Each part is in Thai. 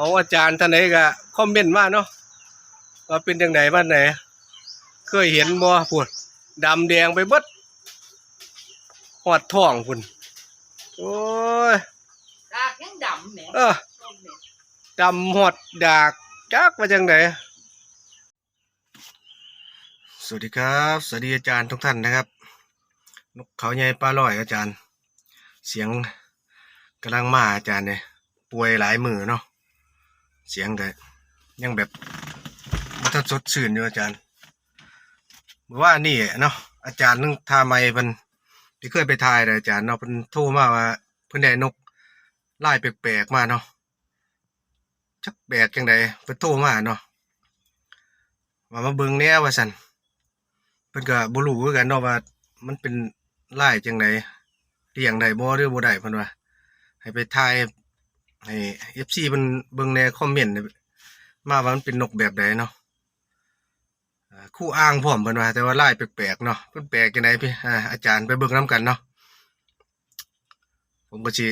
เอาอาจารย์ท่านไหนก็คอมเมนต์มาเนาะว่าเป็นจังไดบ้านไหน เคยเห็นบ่พุ่นดำแดงไปเบิดหอดท้องพุ่นโอ้ยดากยังดำแหมเออต้มเนี่ยดำหอดดากจักว่าจังไดสวัสดีครับ สวัสดีอาจารย์ทุกท่านนะครับ นกเขาใหญ่ปลาลอยอาจารย์ เสียงกำลังมาอาจารย์เนี่ยป่วยหลายมือเนาะ เสียงแต่ยังแบบมันสดชื่นอยู่อาจารย์เมื่อว่านี่เนาะอาจารย์นึงทาไม้เพิ่นที่เคยไปทายเลยอาจารย์เนาะเพิ่นโทรมาว่าเพิ่นได้นกไลายแปลกๆมาเนาะจักแปลกจังไดเพิ่นโทรมาเนาะว่ามาเบิ่งแน่ว่าซั่นเพิ่นก็บ่รู้คือกันเนาะว่า มันเป็นไลายจังไดเลี้ยงได้บ่หรือบ่ได้เพิ่นว่าให้ไปทาย ให้ FC เพิ่นเบิ่งในคอมเมนต์มาว่ามันเป็นนกแบบใดเนาะคู่อ้างพร้อมเพิ่นว่าแต่ว่าไลายแปลกๆเนาะเพิ่นแปลกจังไดพี่อาจารย์ไปเบิ่งนํกันเนาะผมก็สิ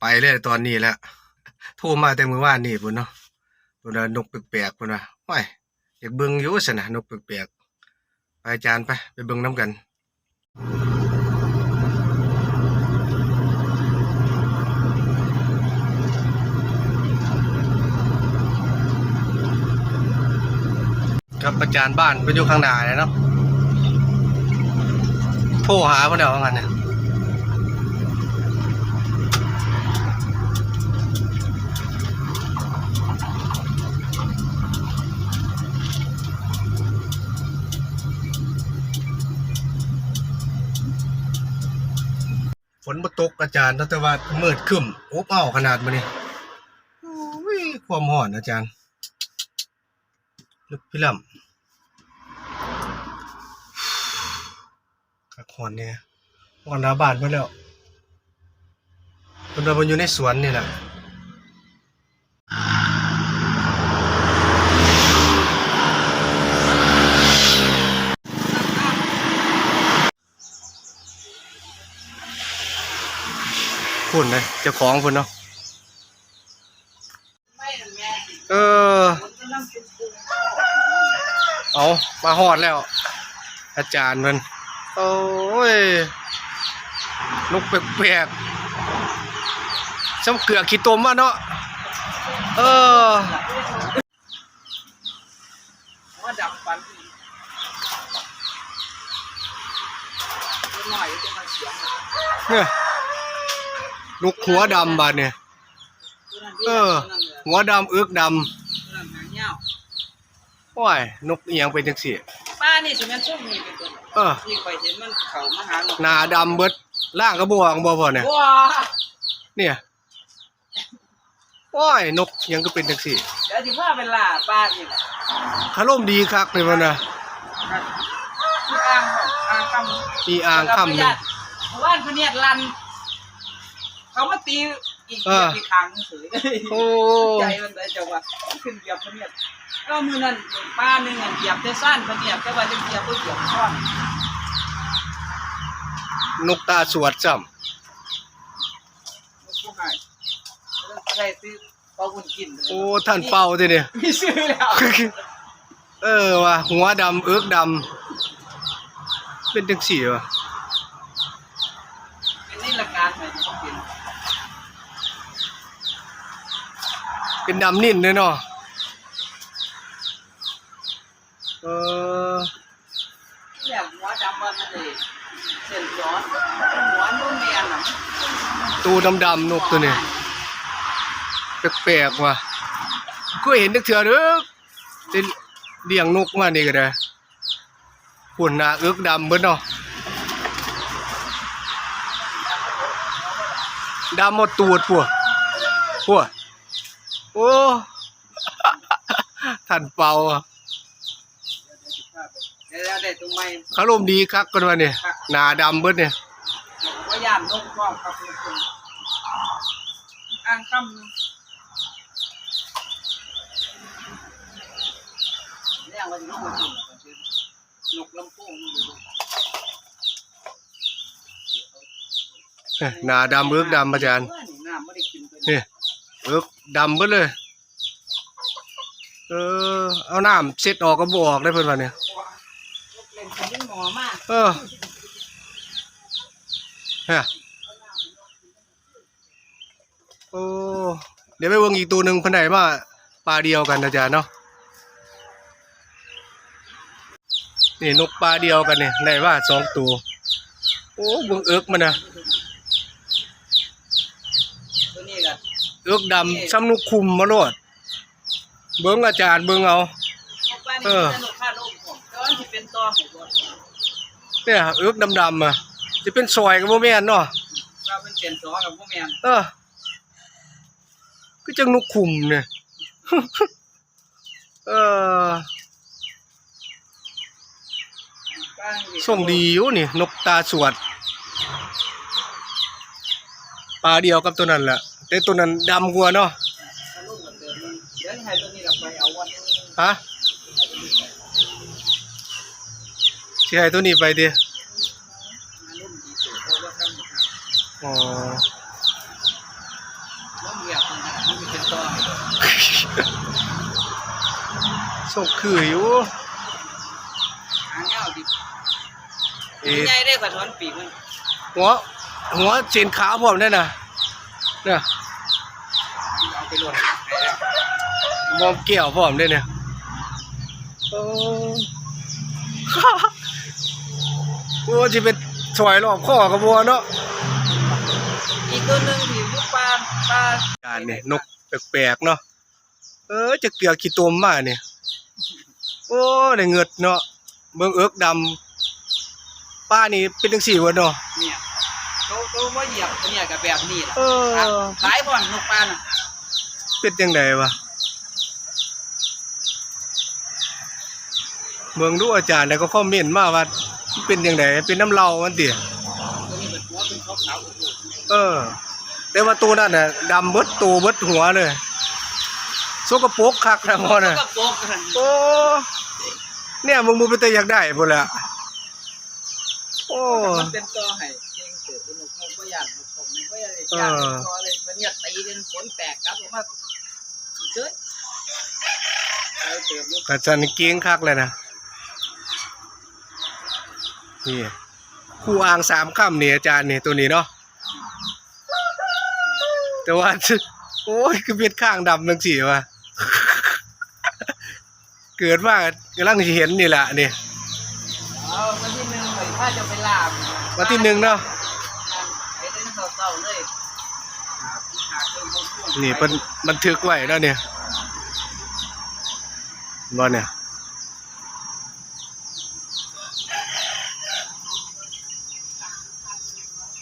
ไปเลยตอนนี้แหละโทรมาแต่มื้อวานนี้พุ่นเนาะพิ่นว่านกแปลกๆพิ่นว่าโอ้ยอยากเบิ่งอยู่ซั่นน่ะนกแปลกๆไปอาจารย์ไปไปเบิ่งนํกัน ครับอาจารย์บ้านไปอยู่ข้างหน้าเลยเนาะโทรหาเพิ่นเดียวว่างั้นเนี่ยฝนบ่ตกอาจารย์แต่ว่ามืดครึ้มอบอ้าวขนาดมื้อนี้โอ้ยความร้อนอาจารย์ ลึกพี่ลำขักหอนเนี่ยหอนหน้าบานไปแล้วคนเราอยู่ในสวนนี่แหละคุณเลยเจ้าของคุณเนาะ ไม่นะแม่ เออ มันกำลังเป็นปู เอามาหอดแล้ว อาจารย์มันโอ้ยนกแปลกๆซ้ำเกลือขี้ตมมาเนาะเออว่าดับฟันนี่เนี่ยนกหัวดำบาดเนี่ย เออ หัวดำเอึกดำ โอ้ยนกเอียงเป็นจังสี่ป้านี่สิแม่นช่วงนี้เป็นตัวเออที่ไปเห็นมันเขามาหาหนูหน้าดำเบิดล่างกระบวงบ่พอเนี่ยว้าเนี่ยโอ้ยนกเอียงก็เป็นจังสี่เดี๋ยวสิพาไปล่าป้านี่แหละคารมดีคักเลยมันนะที่อ่างของอ่างคำมีอ่างคำหนึ่งบ้านพเนียดลัน เขามาตีอีกเอออีกครั้งเฉยโอ้ใจมันเลยจังว่าขึ้นเหยียบพเนียด ก็มือนั้นป้าหนึงอะเหยียบแต่สั้นพเนียดแต่ว่าจะเหยียบก็เหยียบซ้อนนกตาสวดซ้มันผู้ให้ใช่ซื้อปลาบุญกินำโอ้ท่านเป่าทีเนี่ย มีซื้อแล้วเออว่ะหัวดำเอิกดำเป็นจังสี่ว่ะเป็นนี่ละการไหนที่กินเป็นดำนิ่นเลยเนาะเออเนี่ยหัวดำมันเลยเส้นย้อนหัวนุ่มเนียนอะตูดำดำๆนกตัวนี้แปลกๆว่ะก็เห็นนึกเถื่อเด้อจะเลี้ยงนกมานี่ก็ได้หุ่นหน้าเอิกดำเบิดเนาะดำหมดตูดพวกพวกโอ้ท่านเป่าอะ เดี๋ยวได้ตรงไม้เขาลมณ์ดีคักกันวะเนี่ยหนาดำเบิดเนี่ยว่ายามนกกล้องครับคุณคุณอ่างคำเนี่ยวันนี้นกมากินนกลำโพงเอ้ยหนาดำเอิกดำอาจารย์น้ำไม่ได้กินไปนี่เอิกดำเบิดเลย เออ เอาน้ำเช็ดออกก็บออกได้เพิ่นว่าเนี่ย หมอเออฮะโอ้เดี๋ยวไปเบิ่งอีกตัวหนึ่งเพิ่นได้มาปลาเดียวกันนะจ๊ะเนาะนี่นกปลาเดียวกันเนี่ยได้ว่าสองตัวโอ้เบิ่งเอิกมันนะเอิกดำซ้ำนุกคุมมาโลดเบิ่งอาจารย์เบิ่งเอาอออเป็นตอ เนี่ยเอิกดำๆอะจะเป็นซอยกับโมแม่นเนาะว่าเป็นเป็นตอกับพวกแม่นเออก็จังนุกคุมเนี่ยเออบ้างนี่ส่งดีอยู่นี่ นกตาสวดปลาเดียวกับตัวนั้นแหละแต่ตัวนั้นดำกว่าเนาะลูกก็เติมนึงเดี๋ยวให้ตัวนี้เราไปเอาวันนึงฮะ สิให้ตัวนี้ไปดิมาลุ่มดีสุดเพราะว่าทำอ๋อล้มเหยียบมันมันเป็นตอให้บ่ส่งคืออยู่หางเงาดิเอ๊ะใหญ่ได้กว่าถอนปีกมันหัวหัวเชนขาวพร้อมได้น่ะเนี่ยเอาไปโหลดมอมเกี่ยวพร้อมได้เนี่ยโอ้ โอ้จะเป็นซอยรอบข้อกับบัวเนาะอีกตัวหนึงที่ลูกปลาปลาการเนี่ยนกแปลกๆเนาะเออจะเกลือขี้ตมมาเนี่ยโอ้ได้เงิดเนาะเบิ่งเอิกดำป้านี่เป็นจังซี่วะเนาะเนี่ยโตโตว่าเหยียบตัวเนี่ยกับแบบนี้แหละเออครับหลายบ่อนนกปลาน่ะเป็นจังไดวะเบิ่งดูอาจารย์แล้วก็คอมเมนต์มาว่ามัน เป็นจังไดเป็นน้ำเหล้ามันติตัวนี้เป็นหัวเป็นขาวขาวๆโอ้โหเออ แต่ว่าตัวนั้นน่ะดำเบิดตัวเบิดหัวเลยสกปรกคักนะพ่อน่ะก็โปกกันโอ้เนี่ยมึงมึงเป็นแต่อยากได้พุ่นละโอ้มันเป็นตัวให้เก่งเกิดเป็นนกนกบ่อยากนกผมบ่อยากอยากเป็นตัวเลยมันเนี่ยตีเป็นฝนแตกครับผมว่าสุดเจ้ยไปเติมลูกกระจันเกียงคักเลยนะ นี่ครูอ่างสามคำนี่อาจารย์นี่ตัวนี้เนาะแต่ว่าโอ้ยคือเบ็ดข้างดำจังสิวะเกิดว่ากำลังเห็นนี่แหละนี่เอาวันที่หนึ่งเลยถ้าจะไปลามวันที่หนึ่งเนาะไปเล่นเต่าๆเลยหาเครื่องบ่ม่วงนี่มันบันทึกไว้แล้วเนี่ยบ่เนี่ย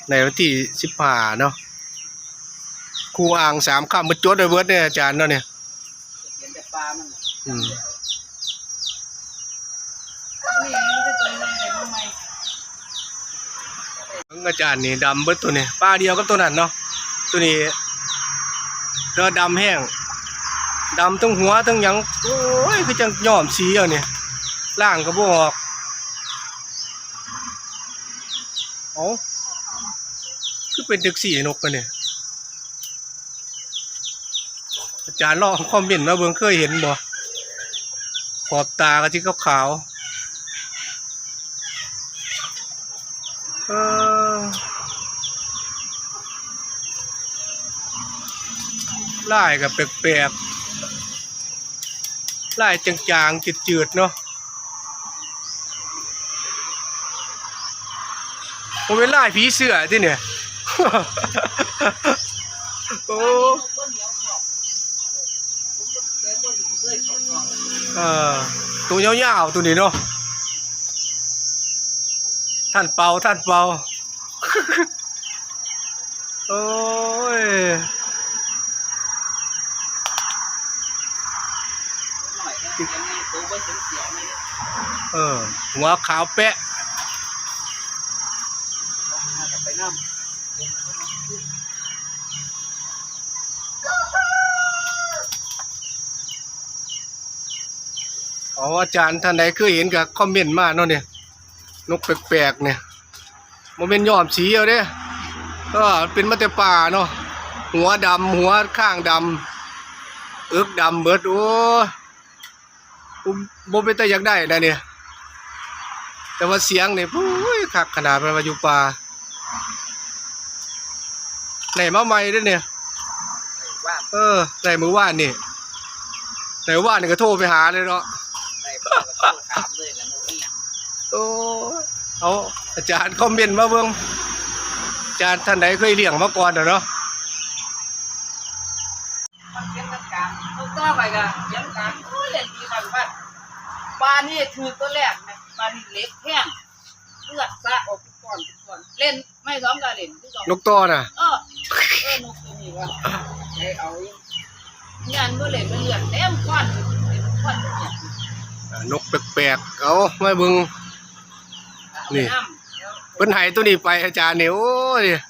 ในวันที่สิบห้าเนาะครูอ่างสามคำมันจดไว้เบิดเนี่ยอาจารย์เนาะเนี่ยเห็นแต่ปลามันน่ะอืมนี่มันจะตัวนี้ได้มาใหม่เบิ่งอาจารย์นี่ดำเบิดตัวนี้ป้าเดียวกับตัวนั้นเนาะตัวนี้เธอดำแห้งดำทั้งหัวทั้งหยังโอ้ยคือจังย้อมสีเอาเนี่ยล่างก็บ่ออกเอ้าคือ เป็นตึกสี่นกกันเนี่ยอาจารย์ลองคอมเมนต์มาเบิ่งเคยเห็นบ่ขอบตาก็ที่ขาวๆลายกับแปลกๆลายจางๆจืดๆเนาะผมเป็นลายผีเสื้อที่เนี่ย โอ้ตัวเหนียวกรอบเดี๋ยวตัวอยู่เอบเออตัวยาวๆตัวนี้เนาะท่านเป่าท่านเป่าโอ้ยหัวก็ถึงเสียงเลยเออหัวขาวแปะ ไปน้ำ อ๋ออาจารย์ท่านใดเคยเห็นกับคอมเมนต์มาเนาะเนี่ยนกแปลกๆเนี่ยโมเมนย้อมสีเอาเด้ก็เป็นมาแต่ป่าเนาะหัวดำหัวข้างดำเอิกดำเบิดโอ้บ่บ่เป็นแต่อยากได้นะเนี่ยแต่ว่าเสียงนี่ปุ้ยคักขนาดมันมาอยู่ป่าไหนมาใหม่เด้อเนี่ยว่าเออไหนมื้อวานนี่ไหนว่านนี่ก็โทรไปหาเลยเนาะ ได้บ่ก็โทรถามเลยแล้วโน่นนี่ โอ้เอาอาจารย์คอมเมนต์มาเบิ่งอาจารย์ท่านใดเคยเลี้ยงมาก่อนอะเนาะมันเสียงกลางๆเอาต่อไปก็เสียงกลางโอ้ยเล่นดีมากว่าบ้านนี่ถือตัวแรกนะบ้านนี่เล็กแห้งเลือดสะออกก่อนก่อนเล่นไม่ซ้อมกันเล่นที่สองนกต่อน่ะเออเออนกตัวนี้ว่าได้เอาอยู่งานบ่เล่นมันเลือดเต็มก้อนเต็มก้อนเนี่ยอ่านกแปลกๆเอามาเบิ่ง นี่เอาำเดี๋ยวเพิ่นให้ตัวนี้ไปอาจารย์นี่โอ้ยยัง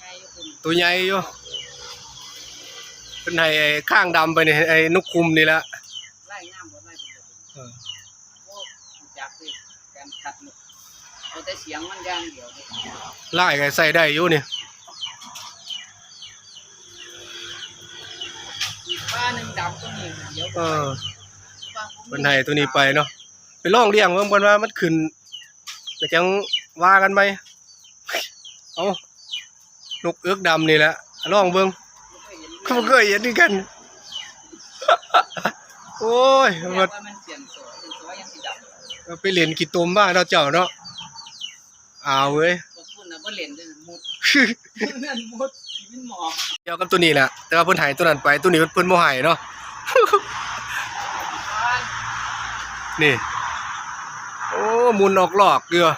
ไงอยู่คุณตัวใหญ่อยู่เพิ่นให้ไอ้ข้างดำไปนี่ไอ้นกคุมนี่ละไล่งามบ่ไล่เป็นตัวเออโอ้จับเลยการขัดนกเอาแต่เสียงมันอย่างเดียวเลยไล่ก็ใส่ได้อยู่นี่อีกป้าหนึ่งดำตัวนี้เดี๋ยวเออว่าผมเพิ่นให้ตัวนี้ไปเนาะไปลองเลี้ยงเบิ่งเพิ่นว่ามันขึ้น ก็จังว่ากันไปเอานกเอื้อกดำนี่แหละลองเบิ่งเขาบ่เคยเห็นคือกัน โอ้ยเรียกมาว่ามันเสียงสวยเสียงสวยยังสิดำไปเล่นกี่ตุ่มบ้านเราะเจ้าเนาะอ้าวเว้ยบ่พูดนะบ่เล่นด้วยนะมุดนั่นมุดชีวิตหมอกเดียวกับตัวนี้แหละแต่ว่าเพิ่นใหายตัวนั้นไปตัวนี้เพิ่นบ่ใหายเนาะบ้านนี่ โอ้หมุนออกหลอกเกลือ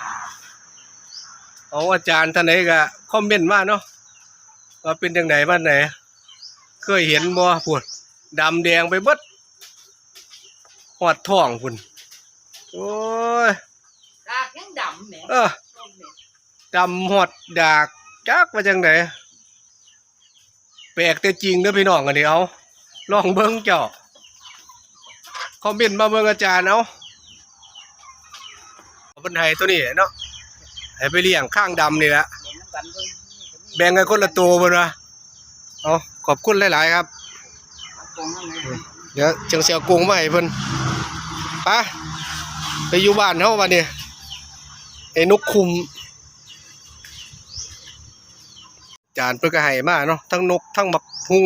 เอาอาจารย์ท่านไหนก็คอมเมนต์มาเนาะว่าเป็นจังไดบ้านไหนเคยเห็นบ่พุ่นดำแดงไปเบิดหอดท้องพุ่นโอ้ยดากยังดำแหมเออต้มเนี่ยดำหอดดากจักว่าจังไดแปลกแต่จริงเด้อพี่น้องอันนี้เอาลองเบิ่งเจ้าคอมเมนต์มาเบิ่งอาจารย์เอา เพิ่นให้ตัวนี้เนาะให้ไปเลี้ยงข้างดำนี่แหละแบ่งกันคนละตัวเพิ่นว่าเอาขอบคุณหลาย ๆ ครับ เดี๋ยวจังเสียกรุงมาให้เพิ่นไปไปอยู่บ้านเฮาบัดนี้ไอ้นกคุม จานเพิ่นก็ให้มาเนาะทั้งนกทั้งบักฮุง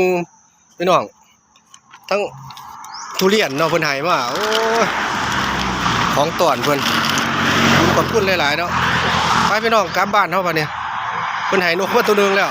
พี่น้อง ทั้งทุเรียนเนาะเพิ่นให้มาโอ้ยของต่อนเพิ่น ขอบคุณหลายๆเนาะไปพี่น้องกลับบ้านเฮาบัดนี้เพิ่นไห้นกมาตัวนึงแล้ว